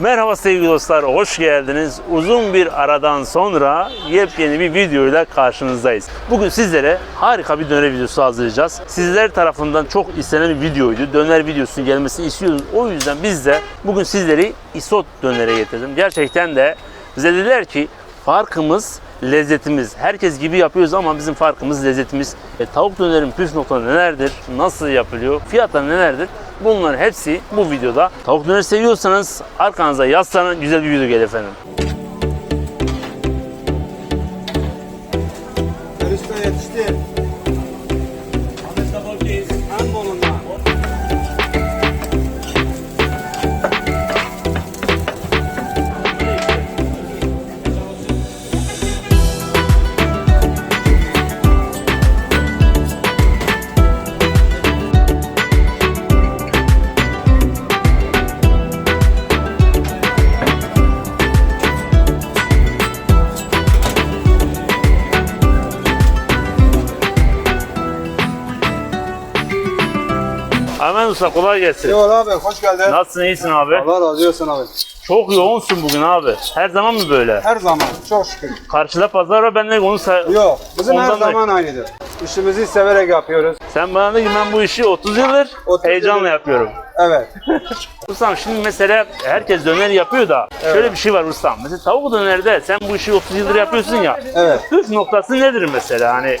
Merhaba sevgili dostlar, hoş geldiniz. Uzun bir aradan sonra yepyeni bir videoyla karşınızdayız. Bugün sizlere harika bir döner videosu hazırlayacağız. Sizler tarafından çok istenen bir videoydu. Döner videosunun gelmesini istiyoruz. O yüzden biz de bugün sizleri isot dönere getirdim. Gerçekten de bize dediler ki farkımız lezzetimiz. Herkes gibi yapıyoruz ama bizim farkımız lezzetimiz. E, tavuk dönerin püf noktaları nelerdir? Nasıl yapılıyor? Fiyatları nelerdir? Bunların hepsi bu videoda. Tavuk döner seviyorsanız arkanıza yaslanın güzel bir video gelir efendim. Usta kolay gelsin. Eyvallah abi hoş geldin. Nasılsın iyisin abi? Allah razı olsun abi. Çok yoğunsun bugün abi. Her zaman mı böyle? Her zaman çok şükür. Karşıda pazar var ben de onu say- Yok bizim her Ondan da- zaman aynıdır. İşimizi severek yapıyoruz. Sen bana de ki ben bu işi 30 yıldır 30 heyecanla yıldır. yapıyorum. Evet. Ustam şimdi mesela herkes döner yapıyor da şöyle bir şey var ustam. Mesela tavuk dönerde sen bu işi 30 yıldır yapıyorsun ya. Evet. Püf noktası nedir mesela hani?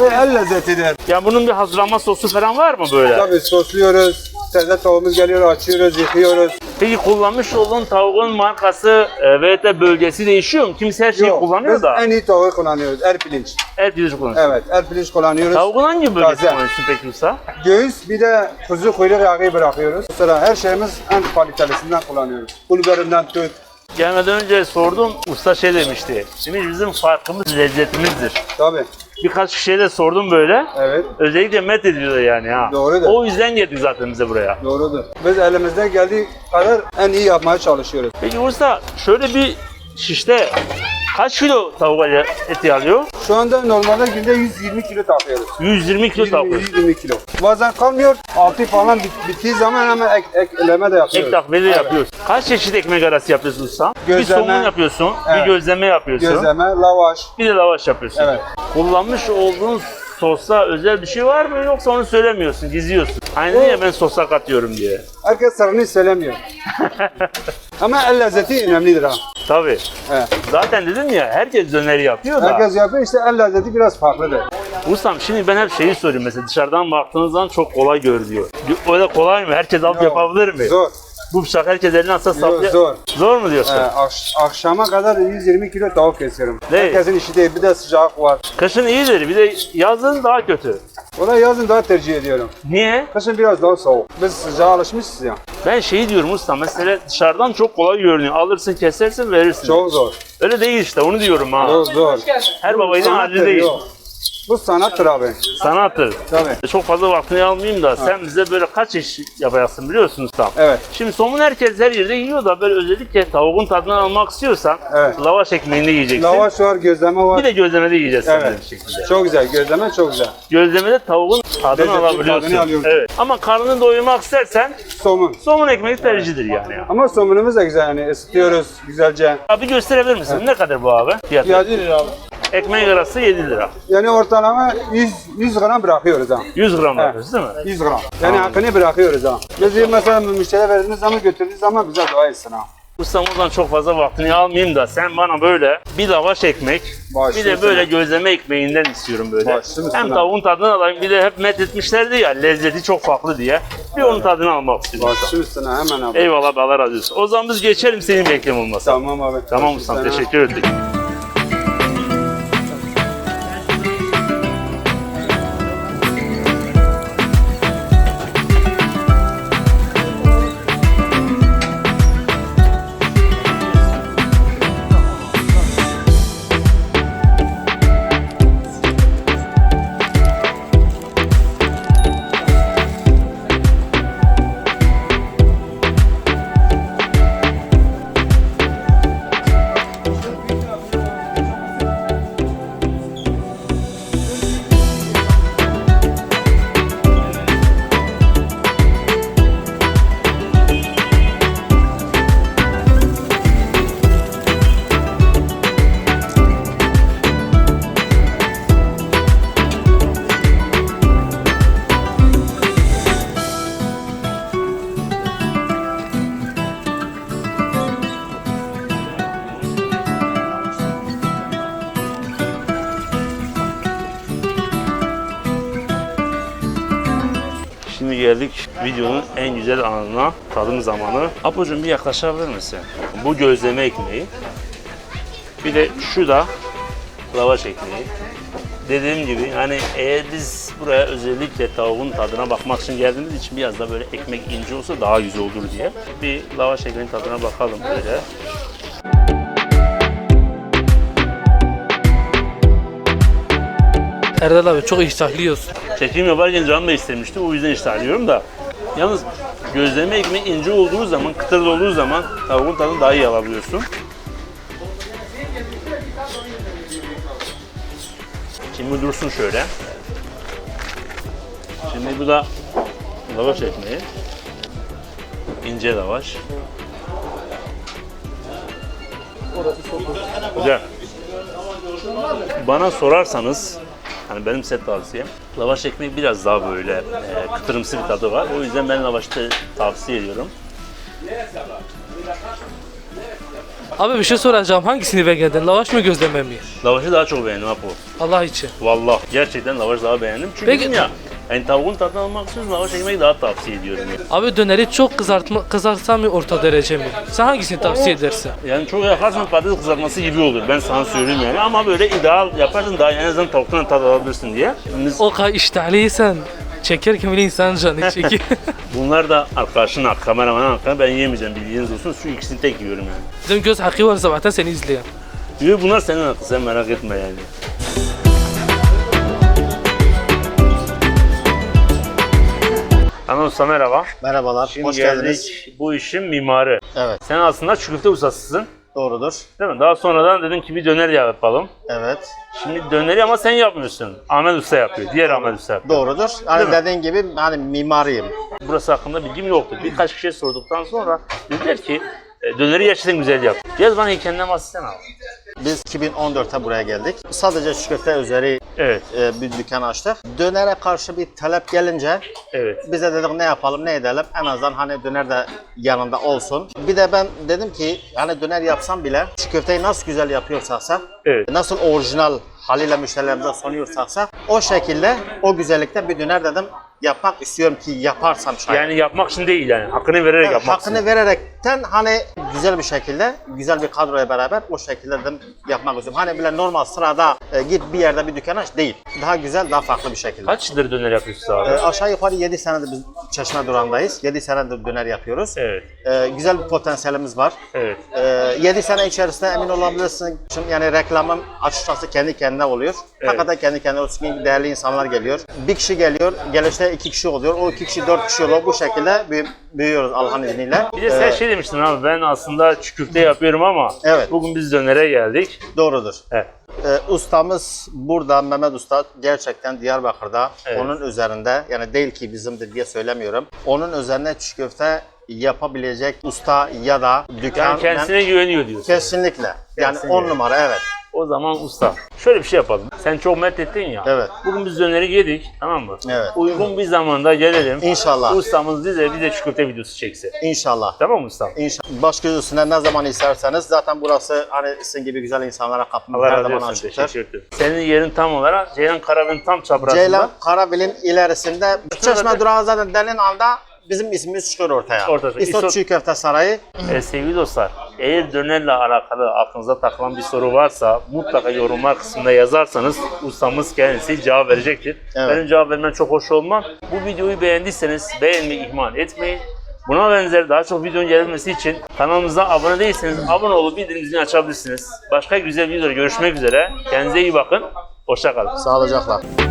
Ve el lezzetidir. Ya bunun bir hazırlanma sosu falan var mı böyle? Tabii sosluyoruz. Taze tavuğumuz geliyor açıyoruz, yıkıyoruz. Peki kullanmış olduğun tavuğun markası e, ve de bölgesi değişiyor mu? Kimse her şeyi Yok, kullanıyor biz da. en iyi tavuğu kullanıyoruz. Er pirinç. El pirinç kullanıyor. Evet, er pirinç kullanıyoruz. Tavuğun hangi bölgesi Taze. kullanıyorsun peki usta? Göğüs bir de kuzu kuyruk yağı bırakıyoruz. Sonra her şeyimiz en kalitelisinden kullanıyoruz. Bulgarından tut. Gelmeden önce sordum, usta şey demişti. Şimdi bizim farkımız lezzetimizdir. Tabii. Birkaç kişiye de sordum böyle. Evet. Özellikle met ediyorlar yani ha. Doğrudur. O yüzden geldik zaten bize buraya. Doğrudur. Biz elimizden geldiği kadar en iyi yapmaya çalışıyoruz. Peki usta şöyle bir şişte kaç kilo tavuk eti alıyor? Şu anda normalde günde 120 kilo takıyoruz. 120 kilo 20, tavuk. 120 kilo. Bazen kalmıyor. Altı falan bit- bittiği zaman hemen ek, ekleme de yapıyoruz. Ek takviye de Evet. yapıyorsun. Kaç çeşit ekmek arası yapıyorsun usta? Bir Gözleme. somun yapıyorsun, bir Evet. gözleme yapıyorsun, Gözleme, lavaş. bir de lavaş yapıyorsun. Evet. Kullanmış olduğun sosta özel bir şey var mı yoksa onu söylemiyorsun, gizliyorsun. Aynı ya ben sosa katıyorum diye. Herkes sırrını söylemiyor. Ama el lezzeti önemlidir ha. Tabii. Evet. Zaten dedim ya herkes döneri yapıyor da. Herkes yapıyor işte el lezzeti biraz farklıdır. Ustam şimdi ben hep şeyi soruyorum mesela dışarıdan baktığınız zaman çok kolay görünüyor. Öyle kolay mı? Herkes alıp yapabilir mi? Zor. Bu bıçak herkes eline Zor. saplıyor. zor. Zor mu diyorsun? Ee, akş- akşama kadar 120 kilo tavuk kesiyorum. Ne? Herkesin işi değil. Bir de sıcak var. Kışın iyidir bir de yazın daha kötü. Ona yazın daha tercih ediyorum. Niye? Kışın biraz daha soğuk. Biz sıcağa alışmışız ya. Ben şeyi diyorum usta mesela dışarıdan çok kolay görünüyor. Alırsın kesersin verirsin. Çok zor. Öyle değil işte onu diyorum ha. Zor zor. Her Sanattır, harcı değil. yok. Bu sanattır abi. Sanattır. Tabii. Çok fazla vaktini almayayım da sen bize böyle kaç iş yapacaksın biliyorsun usta. Evet. Şimdi somun herkes her yerde yiyor da böyle özellikle tavuğun tadını almak istiyorsan Evet. lavaş ekmeğinde yiyeceksin. Lavaş var, gözleme Bir var. de gözlemede yiyeceksin Evet. şekilde. Çok güzel. Gözleme çok güzel. Gözlemede tavuğun tadını Lezzetli alabiliyorsun. tadını alıyorsun. Evet. Ama karnını doyurmak istersen Somun. somun ekmeği tercihidir yani. Ama somunumuz da güzel yani ısıtıyoruz güzelce. Abi gösterebilir misin? Ne kadar bu abi? Fiyatı. Fiyatı lira abi. Ekmek arası 7 lira. Yani ortalama 100, 100 gram bırakıyoruz ha. 100 gram yapıyorsun değil mi? 100 gram. Yani hakkını bırakıyoruz ha. Biz mesela müşteriye verdiğimiz zaman götürdüğümüz zaman bize dua etsin ha. Ustamızdan çok fazla vaktini almayayım da sen bana böyle bir lavaş ekmek, Başlı bir de böyle gözleme ekmeğinden istiyorum böyle. Başlı üstüne. Hem tavuğun tadını alayım bir de hep met etmişlerdi ya lezzeti çok farklı diye. Bir onun tadını almak istiyorum. Başlı üstüne hemen abi. Eyvallah abi, Allah razı olsun. O zaman biz geçelim senin beklem olmasa. Tamam abi. Tamam Başlı ustam üstüne. teşekkür ettik. Geldik videonun en güzel anına, tadım zamanı. Apocuğum bir yaklaşabilir misin? Bu gözleme ekmeği. Bir de şu da lavaş ekmeği. Dediğim gibi hani eğer biz buraya özellikle tavuğun tadına bakmak için geldiğimiz için biraz da böyle ekmek ince olsa daha güzel olur diye. Bir lavaş ekmeğin tadına bakalım böyle. Erdal abi çok iştahlıyorsun. Çekim yaparken canım da istemişti. O yüzden iştahlıyorum da. Yalnız gözleme ekmeği ince olduğu zaman, kıtır olduğu zaman tavuğun tadını daha iyi alabiliyorsun. Şimdi dursun şöyle. Şimdi bu da lavaş ekmeği. İnce lavaş. Güzel. Bana sorarsanız Hani benim set tavsiyem. Lavaş ekmeği biraz daha böyle e, kıtırımsı bir tadı var. O yüzden ben lavaşı tavsiye ediyorum. Abi bir şey soracağım. Hangisini beğendin? Lavaş mı gözleme mi? Lavaşı daha çok beğendim Apo. Allah için. Vallahi gerçekten lavaş daha beğendim. Çünkü Peki- ya yani tavuğun tadını almak istiyorsan lavaş ekmeği daha tavsiye ediyorum. Yani. Abi döneri çok kızartma, kızartsa mı orta derece mi? Sen hangisini tavsiye edersin? yani çok yaparsan patates kızartması gibi olur. Ben sana söyleyeyim yani. Ama böyle ideal yaparsan daha en azından tavuktan tad alabilirsin diye. Biz- O kadar iştahlıysan çekerken bile insan canı çekiyor. bunlar da arkadaşın kameramanın hakkı. Ben yemeyeceğim bildiğiniz olsun. Şu ikisini tek yiyorum yani. Bizim göz hakkı var zaten seni izleyen. Yo, bunlar senin hakkı sen merak etme yani. Usta merhaba. Merhabalar, Şimdi hoş geldik geldiniz. bu işin mimarı. Evet, Sen aslında çikolata ustasısın doğrudur. değil mi? Daha sonradan dedin ki bir döner yapalım. Evet, Şimdi döneri ama sen yapmıyorsun. Ahmet Usta yapıyor. Diğer Ahmet Usta yapıyor. doğrudur. Değil Hani mi? dediğin gibi hani mimarıyım. Burası hakkında bilgim yoktu. Birkaç kişiye sorduktan sonra dediler ki döneri gerçekten güzel yap. Biraz bana hikayenden bahsetsene abi. Biz 2014'te buraya geldik. Sadece çiğ köfte üzeri Evet, e, bir dükkan açtık. Dönere karşı bir talep gelince evet. biz de dedik ne yapalım ne edelim en azından hani döner de yanında olsun. Bir de ben dedim ki hani döner yapsam bile çiğ köfteyi nasıl güzel yapıyorsaksa Evet. nasıl orijinal haliyle müşterilerimize sunuyorsaksa o şekilde o güzellikte bir döner dedim yapmak istiyorum ki yaparsam şayet. Yani yapmak için değil yani. Hakkını vererek yapmak için. Hakkını vererekten hani güzel bir şekilde, güzel bir kadroya beraber o şekilde de yapmak istiyorum. Hani bile normal sırada e, git bir yerde bir dükkan aç değil. Daha güzel, daha farklı bir şekilde. Kaç yıldır döner yapıyorsun abi? E, aşağı yukarı 7 senedir biz Çeşme durağındayız. 7 senedir döner yapıyoruz. Evet, E, güzel bir potansiyelimiz var. evet. E, 7 sene içerisinde emin olabilirsin. Şimdi yani reklamın açıkçası kendi kendine oluyor. Evet. Hakikaten kendi kendine olsun. Değerli insanlar geliyor. Bir kişi geliyor, gelişte iki kişi oluyor. O iki kişi dört kişi oluyor. Bu şekilde büyü- büyüyoruz Allah'ın izniyle. Bir de sen E, şey demiştin abi ben aslında çiğ köfte yapıyorum ama Evet. bugün biz dönere geldik. Doğrudur. Evet. Ee, ustamız burada Mehmet Usta gerçekten Diyarbakır'da Evet. onun üzerinde yani değil ki bizimdir diye söylemiyorum. Onun üzerine çiğ köfte yapabilecek usta ya da dükkan Yani kendisine güveniyor diyorsun. kesinlikle. Yani Kendisine 10 numara evet. O zaman usta. Şöyle bir şey yapalım. Sen çok methettin ya. Evet. Bugün biz döneri yedik tamam mı? Evet. Uygun bir zamanda gelelim. İnşallah. Ustamız bize çiğ köfte videosu çekse. İnşallah. Tamam mı ustam? İnşallah. Baş göz üstüne ne zaman isterseniz zaten burası hani sizin gibi güzel insanlara kapımız Allah her razı zaman olsun. açıktır. Teşekkür ederim. Senin yerin tam olarak Ceylan Karabin tam çaprazında. Ceylan Karabil'in ilerisinde Çeşme durağı zaten denen anda bizim ismimiz çıkıyor ortaya. Ortaya. İsot İsot- Çiğ Köfte Sarayı. Ee, sevgili dostlar, eğer dönerle alakalı aklınıza takılan bir soru varsa mutlaka yorumlar kısmında yazarsanız ustamız kendisi cevap verecektir. Evet. Benim cevap vermem çok hoş olmaz. Bu videoyu beğendiyseniz beğenmeyi ihmal etmeyin. Buna benzer daha çok videonun gelmesi için kanalımıza abone değilseniz abone olup bildirim zilini açabilirsiniz. Başka güzel videoda görüşmek üzere. Kendinize iyi bakın. Hoşça kalın. Sağlıcakla.